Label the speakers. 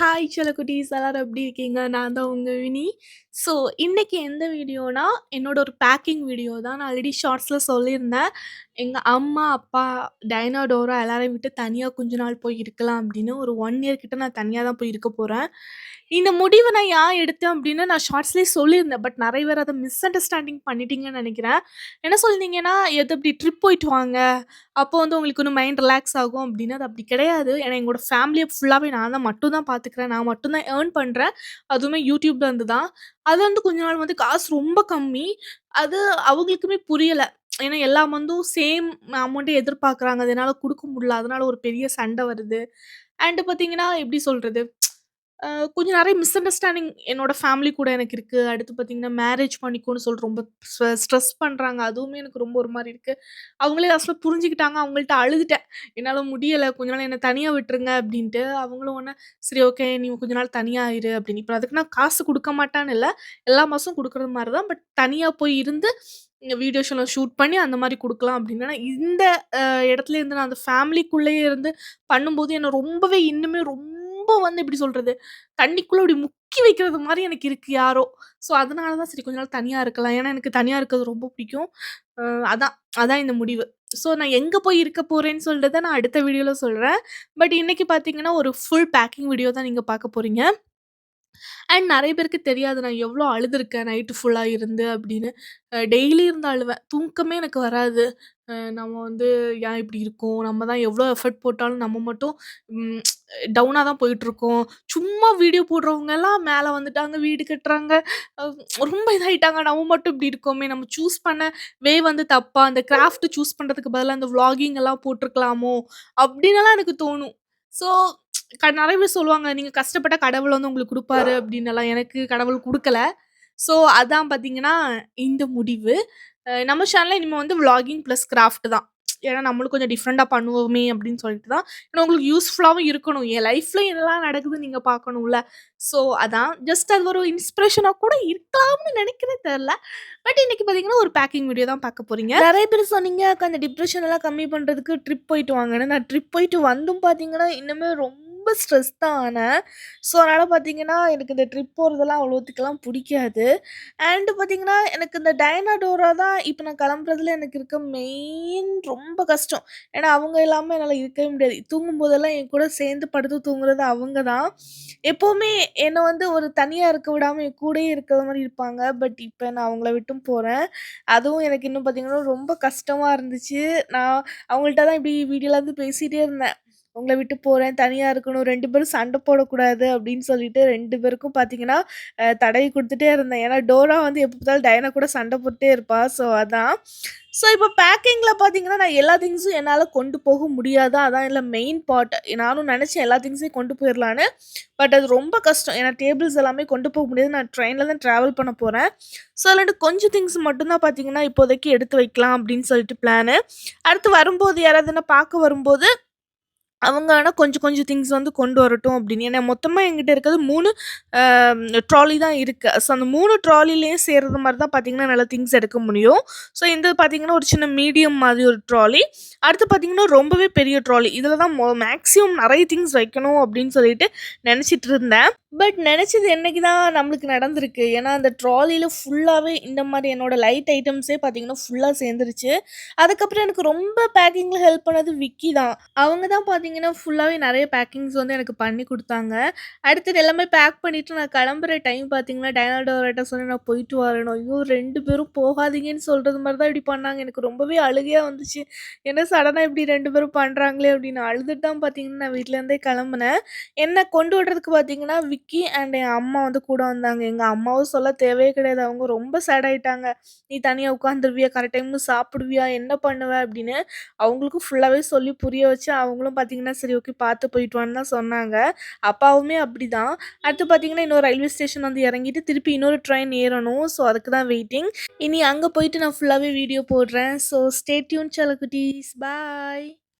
Speaker 1: Hi குட்டீஸ் எல்லாரும் எப்படி இருக்கீங்க? நான் தான் உங்கள் வினி. ஸோ, இன்றைக்கி எந்த வீடியோனா, என்னோட ஒரு பேக்கிங் வீடியோ தான். நான் ஆல்ரெடி ஷார்ட்ஸில் சொல்லியிருந்தேன். எங்கள் அம்மா, அப்பா, டயனா, டோரா எல்லாரையும் விட்டு தனியாக கொஞ்ச நாள் போய் இருக்கலாம் அப்படின்னு. ஒரு ஒன் இயர் கிட்ட நான் தனியாக தான் போய் இருக்க போகிறேன் இந்த முடிவை நான் ஏன் எடுத்தேன் அப்படின்னு நான் ஷார்ட்ஸ்லேயே சொல்லியிருந்தேன். பட் நிறைய பேர் அதை மிஸ் அண்டர்ஸ்டாண்டிங் பண்ணிட்டீங்கன்னு நினைக்கிறேன் என்ன சொல்லியிருந்தீங்கன்னா, "எது இப்படி ட்ரிப் போயிட்டு வாங்க. அப்போ வந்து உங்களுக்கு இன்னும் மைண்ட் ரிலாக்ஸ் ஆகும்." அப்படின்னு. அது அப்படி கிடையாது. ஏன்னா எங்களோட ஃபேமிலியை ஃபுல்லாகவே நான் தான் மட்டும் தான் பார்த்துக்கிறேன். நான் மட்டும் தான் ஏர்ன் பண்றேன். அதுவுமே யூடியூப்ல இருந்து தான். அது வந்து கொஞ்ச நாள் வந்து காசு ரொம்ப கம்மி. அது அவங்களுக்குமே புரியல. ஏன்னா எல்லா மந்தும் சேம் அமௌண்ட்டே எதிர்பார்க்குறாங்க. அது கொடுக்க முடியல. அதனால ஒரு பெரிய சண்டை வருது. அண்ட் பார்த்தீங்கன்னா, எப்படி சொல்றது? அ கொஞ்சம் நெறைய மிஸ் அண்டர்ஸ்டாண்டிங் என்னோட ஃபேமிலி கூட எனக்கு இருக்கு. அடுத்து பார்த்தீங்கன்னா, மேரேஜ் பண்ணிக்கோன்னு சொல்லி ரொம்ப ஸ்ட்ரெ ஸ்ட்ரெஸ் பண்றாங்க. அதுவுமே எனக்கு ரொம்ப ஒரு மாரி இருக்கு. அவங்களே லாஸ்ட்ல புரிஞ்சுக்கிட்டாங்க. அவங்கள்ட்ட அழுதுட்டேன். "என்னால முடியல. கொஞ்ச நாள் என்ன தனியா விட்டுருங்க." அப்படின்ட்டு. அவங்களும் உடனே, "சரி ஓகே. நீ கொஞ்ச நாள் தனியா இரு." அப்படின்னு. இப்ப அதுக்கு நான் காசு குடுக்க மாட்டான்னு இல்ல. எல்லா மாசமும் கொடுக்குறது மாரி தான். பட் தனியா போய் இருந்து, இங்க வீடியோ ஷூட் பண்ணி அந்த மாரி குடுக்கலாம் அப்படின்னு. ஆனா இந்த அ இடத்துல இருந்து நான் அந்த ஃபேமிலிக்குள்ளேயே இருந்து பண்ணும்போது, என்ன ரொம்பவே இன்னுமே ரொம்ப வந்து எப்படி சொல்றது? தண்ணிக்குள்ள அப்படி முக்கி வைக்கிறது மாதிரி எனக்கு இருக்கு யாரோ. ஸோ, அதனால தான் சரி கொஞ்ச நாள் தனியாக இருக்கலாம். ஏன்னா எனக்கு தனியாக இருக்கிறது ரொம்ப பிடிக்கும். அதான் அதான் இந்த முடிவு. ஸோ, நான் எங்கே போய் இருக்க போகிறேன்னு சொல்கிறத நான் அடுத்த வீடியோவில் சொல்கிறேன் பட் இன்றைக்கி பார்த்தீங்கன்னா, ஒரு ஃபுல் பேக்கிங் வீடியோ தான் நீங்கள் பார்க்க போறீங்க. அண்ட் நிறைய பேருக்கு தெரியாது. நான் எவ்வளோ அழுதுருக்கேன் நைட்டு ஃபுல்லாக இருந்து அப்படின்னு. டெய்லி இருந்து அழுவேன். தூக்கமே எனக்கு வராது. நம்ம வந்து ஏன் இப்படி இருக்கோம்? நம்ம தான் எவ்வளோ எஃபோர்ட் போட்டாலும் நம்ம மட்டும் ம் டவுனா தான் போயிட்டுருக்கோம். சும்மா வீடியோ போடுறவங்கலாம் மேல வந்துட்டாங்க. வீடு கட்டுறாங்க. ரொம்ப இதாயிட்டாங்க. நம்ம மட்டும் இப்படி இருக்கோமே! நம்ம சூஸ் பண்ண வே வந்து தப்பா? அந்த கிராஃப்ட் சூஸ் பண்ணுறதுக்கு பதிலா அந்த விளாகிங் எல்லாம் போட்டுருக்கலாமோ? அப்படின்னுலாம் எனக்கு தோணும். ஸோ, க நெறைய பேர் சொல்லுவாங்க, "நீங்க கஷ்டப்பட்டா கடவுள் வந்து உங்களுக்கு குடுப்பாரு." அப்படின்னலாம். எனக்கு கடவுள் குடுக்கல. ஸோ, அதான் பார்த்தீங்கன்னா, இந்த முடிவு. நம்ம சேனலில் இனிமேல் வந்து விலாகிங் ப்ளஸ் கிராஃப்ட் தான். ஏன்னா நம்மளும் கொஞ்சம் டிஃப்ரெண்ட்டாக பண்ணுவோமே அப்படின்னு சொல்லிட்டு தான். ஏன்னா உங்களுக்கு யூஸ்ஃபுல்லாகவும் இருக்கணும். என் லைஃப்பில் என்னெல்லாம் நடக்குதுன்னு நீங்கள் பார்க்கணும்ல. ஸோ, அதான். ஜஸ்ட் அது ஒரு இன்ஸ்பிரேஷனாக கூட இருக்கலாம்னு நினைக்கிறேன் தெரில பட் இன்றைக்கி பார்த்தீங்கன்னா, ஒரு பேக்கிங் வீடியோ தான் பார்க்க போகிறீங்க நிறைய பேர் சொன்னீங்க, அந்த டிப்ரெஷன் எல்லாம் கம்மி பண்ணுறதுக்கு ட்ரிப் போயிட்டு வாங்கன்னு." நான் ட்ரிப் போயிட்டு வந்தும் பார்த்தீங்கன்னா, இன்னுமே ரொம்ப ஸ்ட்ரெஸ் தான் ஆனேன். ஸோ, அதனால் பார்த்தீங்கன்னா, எனக்கு இந்த ட்ரிப் போகிறதெல்லாம் அவ்வளோத்துக்கெல்லாம் பிடிக்காது அண்டு பார்த்தீங்கன்னா, எனக்கு இந்த டைனாடோரா தான் இப்போ நான் கிளம்புறதுல எனக்கு இருக்க மெயின் ரொம்ப கஷ்டம். ஏன்னா அவங்க இல்லாமல் என்னால் இருக்கவே முடியாது. தூங்கும் போதெல்லாம் என் கூட சேர்ந்து படுத்து தூங்குறது அவங்க தான். எப்போவுமே என்னை வந்து ஒரு தனியாக இருக்க விடாமல் என் கூடயே இருக்கிற மாதிரி இருப்பாங்க. பட் இப்போ நான் அவங்கள விட்டும் போகிறேன் அதுவும் எனக்கு இன்னும் பார்த்தீங்கன்னா, ரொம்ப கஷ்டமாக இருந்துச்சு. நான் அவங்கள்ட்ட தான் இப்படி வீடியோலேருந்து பேசிகிட்டே இருந்தேன். உங்களை விட்டு போகிறேன் தனியாக இருக்கணும். ரெண்டு பேரும் சண்டை போடக்கூடாது." அப்படின்னு சொல்லிட்டு ரெண்டு பேருக்கும் பார்த்தீங்கன்னா, தடவி கொடுத்துட்டே இருந்தேன். ஏன்னா டோரா வந்து எப்போ பார்த்தாலும் டயனா கூட சண்டை போட்டுட்டே இருப்பா. ஸோ, அதான். ஸோ, இப்போ பேக்கிங்கில் பார்த்தீங்கன்னா, நான் எல்லா திங்ஸும் என்னால் கொண்டு போக முடியாது. அதான் இல்லை மெயின் பார்ட். நானும் நினச்சேன் எல்லா திங்ஸையும் கொண்டு போயிடலான்னு பட் அது ரொம்ப கஷ்டம். ஏன்னா டேபிள்ஸ் எல்லாமே கொண்டு போக முடியாது. நான் ட்ரெயினில் தான் ட்ராவல் பண்ண போகிறேன் ஸோ, அதில் கொஞ்சம் திங்ஸ் மட்டும்தான் பார்த்தீங்கன்னா, இப்போதைக்கு எடுத்து வைக்கலாம் அப்படின்னு சொல்லிட்டு பிளானு. அடுத்து வரும்போது யாராவது என்ன பார்க்க வரும்போது, அவங்க ஆனால் கொஞ்சம் கொஞ்சம் திங்ஸ் வந்து கொண்டு வரட்டும் அப்படின்னு. ஏன்னா மொத்தமாக என்கிட்ட இருக்கிறது மூணு ட்ராலி தான் இருக்குது ஸோ, அந்த மூணு ட்ராலிலையும் சேர்கிறது மாதிரி தான் பார்த்தீங்கன்னா, நல்லா திங்ஸ் எடுக்க முடியும். ஸோ, இந்த பார்த்தீங்கன்னா, ஒரு சின்ன மீடியம் மாதிரி ஒரு ட்ராலி. அடுத்து பார்த்தீங்கன்னா, ரொம்பவே பெரிய ட்ராலி. இதில் தான் மொ மேக்ஸிமம் நிறைய திங்ஸ் வைக்கணும் அப்படின்னு சொல்லிட்டு நினச்சிட்டு இருந்தேன். பட் நினச்சது என்னைக்கு தான் நம்மளுக்கு நடந்திருக்கு. ஏன்னா அந்த ட்ராலியில் ஃபுல்லாகவே இந்த மாதிரி என்னோடய லைட் ஐட்டம்ஸே பார்த்தீங்கன்னா, ஃபுல்லாக சேர்ந்துருச்சு. அதுக்கப்புறம் எனக்கு ரொம்ப பேக்கிங்கில் ஹெல்ப் பண்ணது விக்கி தான். அவங்க தான் பார்த்தீங்கன்னா, ஃபுல்லாகவே நிறைய பேக்கிங்ஸ் வந்து எனக்கு பண்ணி கொடுத்தாங்க அடுத்தது எல்லாமே பேக் பண்ணிவிட்டு நான் கிளம்புற டைம் பார்த்தீங்கன்னா, டயனா, சொல்லி சொன்னேன் நான் போயிட்டு வரணும் ஐயோ! ரெண்டு பேரும் போகாதீங்கன்னு சொல்கிறது மாதிரி தான் இப்படி பண்ணாங்க. எனக்கு ரொம்பவே அழுகையாக வந்துச்சு. என்ன சடனாக இப்படி ரெண்டு பேரும் பண்ணுறாங்களே அப்படின்னு. அழுதுட்டு தான் பார்த்தீங்கன்னா, நான் வீட்டிலேருந்தே கிளம்புனேன். என்ன கொண்டு விடுறதுக்கு பார்த்தீங்கன்னா, விக்கி அண்ட் என் அம்மா வந்து கூட வந்தாங்க. எங்கள் அம்மாவும் சொல்ல தேவையே கிடையாது. அவங்க ரொம்ப சேட் ஆகிட்டாங்க "நீ தனியாக உட்காந்துருவியா? கரெக்ட் டைமுக்கு சாப்பிடுவியா? என்ன பண்ணுவ?" அப்படின்னு. அவங்களுக்கும் ஃபுல்லாகவே சொல்லி புரிய வச்சு, அவங்களும் பார்த்தீங்கன்னா, சரி ஓகே பார்த்து போயிட்டுவான்னு தான் சொன்னாங்க. அப்பாவுமே அப்படிதான். அடுத்து பார்த்தீங்கன்னா, இன்னொரு ரயில்வே ஸ்டேஷன் வந்து இறங்கிட்டு, திருப்பி இன்னொரு ட்ரெயின் ஏறணும். ஸோ, அதுக்கு தான் வெயிட்டிங். இனி அங்கே போயிட்டு நான் ஃபுல்லாகவே வீடியோ போடுறேன். So, stay tuned tune bye.